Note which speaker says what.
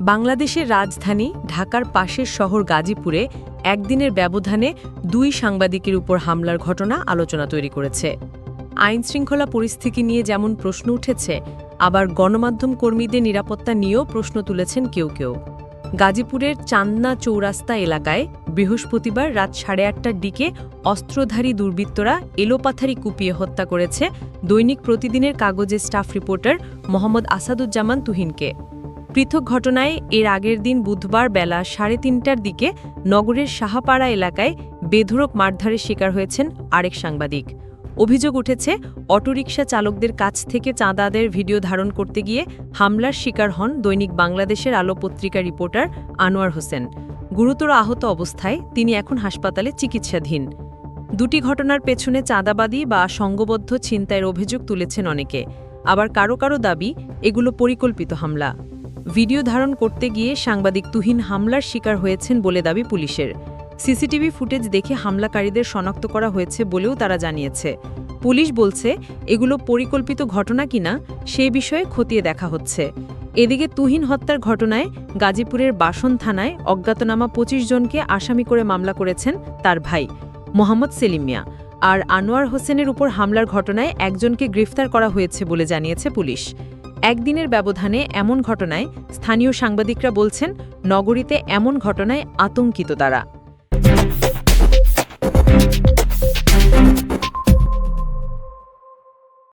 Speaker 1: বাংলাদেশের রাজধানী ঢাকার পাশের শহর গাজীপুরে একদিনের ব্যবধানে দুই সাংবাদিকের উপর হামলার ঘটনা আলোচনা তৈরি করেছে। আইনশৃঙ্খলা পরিস্থিতি নিয়ে যেমন প্রশ্ন উঠেছে, আবার গণমাধ্যম কর্মীদের নিরাপত্তা নিয়েও প্রশ্ন তুলেছেন কেউ কেউ। গাজীপুরের চান্দনা চৌরাস্তা এলাকায় বৃহস্পতিবার রাত সাড়ে আটটার দিকে অস্ত্রধারী দুর্বৃত্তরা এলোপাথারি কুপিয়ে হত্যা করেছে দৈনিক প্রতিদিনের কাগজের স্টাফ রিপোর্টার মোহাম্মদ আসাদুজ্জামান তুহিনকে। পৃথক ঘটনায় এর আগের দিন বুধবার বেলা সাড়ে তিনটার দিকে নগরের সাহাপাড়া এলাকায় বেধরক মারধারের শিকার হয়েছেন আরেক সাংবাদিক। অভিযোগ উঠেছে, অটোরিকশা চালকদের কাছ থেকে চাঁদাদের ভিডিও ধারণ করতে গিয়ে হামলার শিকার হন দৈনিক বাংলাদেশের আলো পত্রিকা রিপোর্টার আনোয়ার হোসেন। গুরুতর আহত অবস্থায় তিনি এখন হাসপাতালে চিকিৎসাধীন। দুটি ঘটনার পেছনে চাঁদাবাদী বা সঙ্গবদ্ধ ছিনতাইয়ের অভিযোগ তুলেছেন অনেকে। আবার কারও কারও দাবি, এগুলো পরিকল্পিত হামলা। ভিডিও ধারণ করতে গিয়ে সাংবাদিক তুহিন হামলার শিকার হয়েছেন বলে দাবি পুলিশের। সিসিটিভি ফুটেজ দেখে হামলাকারীদের শনাক্ত করা হয়েছে বলেও তারা জানিয়েছে। পুলিশ বলছে, এগুলো পরিকল্পিত ঘটনা কিনা সে বিষয়ে খতিয়ে দেখা হচ্ছে। এদিকে তুহিন হত্যার ঘটনায় গাজীপুরের বাসন থানায় অজ্ঞাতনামা পঁচিশ জনকে আসামি করে মামলা করেছেন তার ভাই, মোহাম্মদ সেলিম মিয়া। আর আনোয়ার হোসেনের উপর হামলার ঘটনায় একজনকে গ্রেফতার করা হয়েছে বলে জানিয়েছে পুলিশ। একদিনের ব্যবধানে এমন ঘটনায় স্থানীয় সাংবাদিকরা বলছেন নগরীতে এমন ঘটনায় আতঙ্কিত তারা।